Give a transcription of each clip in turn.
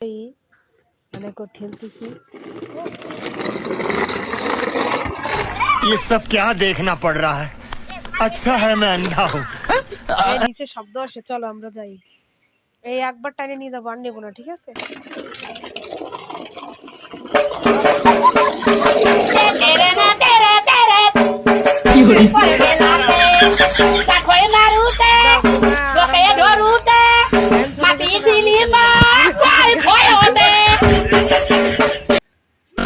এই অনেক ওর ঠেলতেছি ये सब क्या देखना पड़ रहा है अच्छा है मैं अंधा हूँ এই নিচে শব্দ আসে চলো আমরা যাই এই একবার টাইনে নিয়ে যাবো আর নেবো না ঠিক আছে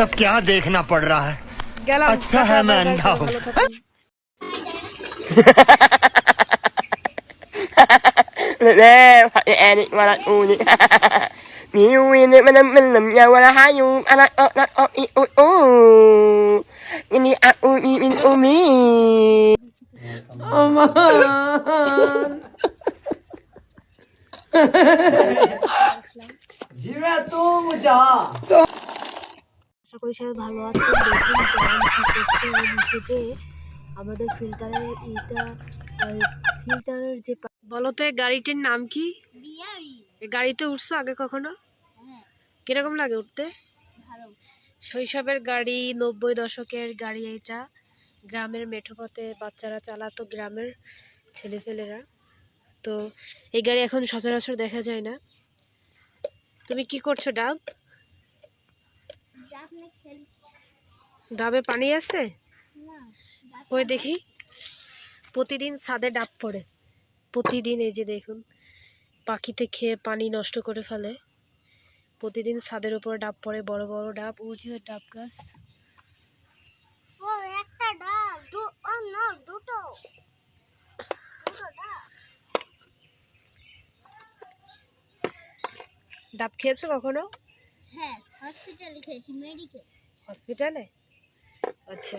मतलब क्या देखना पड़ रहा है? अच्छा है मैं अंधा हूँ। Aman. तू मुझा. तो করি সবাই ভালো দেখুন নিচেতে আমাদের ফিল্টারের এইটা ফিল্টারের যে বলো তো গাড়িটির নাম কি? গাড়িতে উঠছো আগে কখনো? কীরকম লাগে উঠতে? শৈশবের গাড়ি নব্বই দশকের গাড়ি এটা গ্রামের মেঠো পথে বাচ্চারা চালাতো গ্রামের ছেলেফেলেরা। তো এই গাড়ি এখন সচরাচর দেখা যায় না। তুমি কি করছ ডাব? ডাবে পানি আছে? ওই দেখি। প্রতিদিন ছাদে ডাব পড়ে। প্রতিদিন এই যে দেখুন পাখিতে খেয়ে পানি নষ্ট করে ফেলে। প্রতিদিন ছাদের উপর ডাব পড়ে বড় বড় ডাব। উঁচু ডাব গাছ। ডাব খেয়েছো কখনো? হ্যাঁ হসপিটালে খেয়েছি মেডিকেল হসপিটালে আচ্ছা।